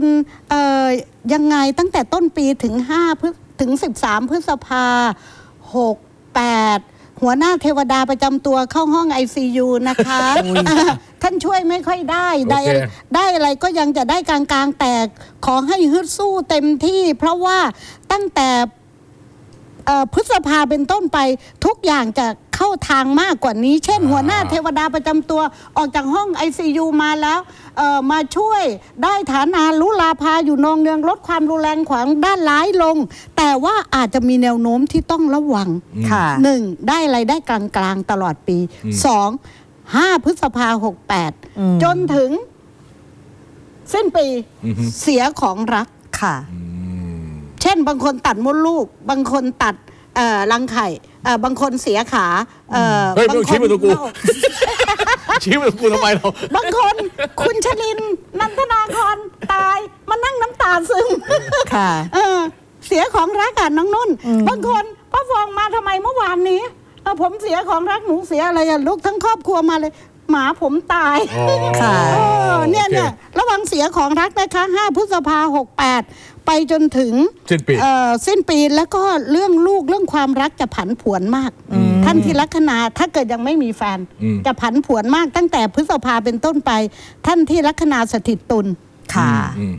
ญเอ่อยังไงตั้งแต่ต้นปีถึง5พฤถึง 13 พฤษภา 68 หัวหน้าเทวดาประจำตัวเข้าห้อง ICU นะคะอะท่านช่วยไม่ค่อยได้ ได้โอเคได้อะไรก็ยังจะได้กลางๆ แต่ขอให้ฮึดสู้เต็มที่ เพราะว่าตั้งแต่เอ่อพฤษภาเป็นต้นไปทุกอย่างจะเข้าทางมากกว่านี้ เช่น หัวหน้าเทวดาประจำตัวออกจากห้อง ICU มาแล้วเอ่อ มาช่วยได้ฐานาลุลาพาอยู่นองเนืองลดความรุนแรงของด้านร้ายลง แต่ว่าอาจจะมีแนวโน้มที่ต้องระวังค่ะหนึ่งได้อะไรายได้กลางๆตลอดปีสองห้าพฤษภาหกแปดอืมจนถึงสิ้นปีอือฮึเสียของรักค่ะ เช่นบางคนตัดมดลูก บางคนตัดเอ่อรังไข่เอ่อบางคนเสียขาเอ่อเฮ้ยไม่ต้องชี้มาตัวกูเน่า ชี้ไปกูทำไมเรา บางคนคุณชลิน นันทนาครตายมานั่งน้ำตาซึมค่ะ เออ เสียของรักอะน้องนุ่น บางคนป้าฟองมาทำไมเมื่อวานนี้เออผมเสียของรักหนูเสียอะไรอะลูกทั้งครอบครัวมาเลย หมาผมตายอ๋อค่ะเออเนี่ยโอคเนี่ยระวังเสียของรักนะคะ5พฤษภา68 ไปจนถึง สิ้นปี เอ่อสิ้นปีแล้วก็เรื่องลูกเรื่องความรักจะผันผวนมาก ท่านที่ลัคนาถ้าเกิดยังไม่มีแฟนอืมจะผันผวนมากตั้งแต่พฤษภาเป็นต้นไป ท่านที่ลัคนาสถิตตุลค่ะอืม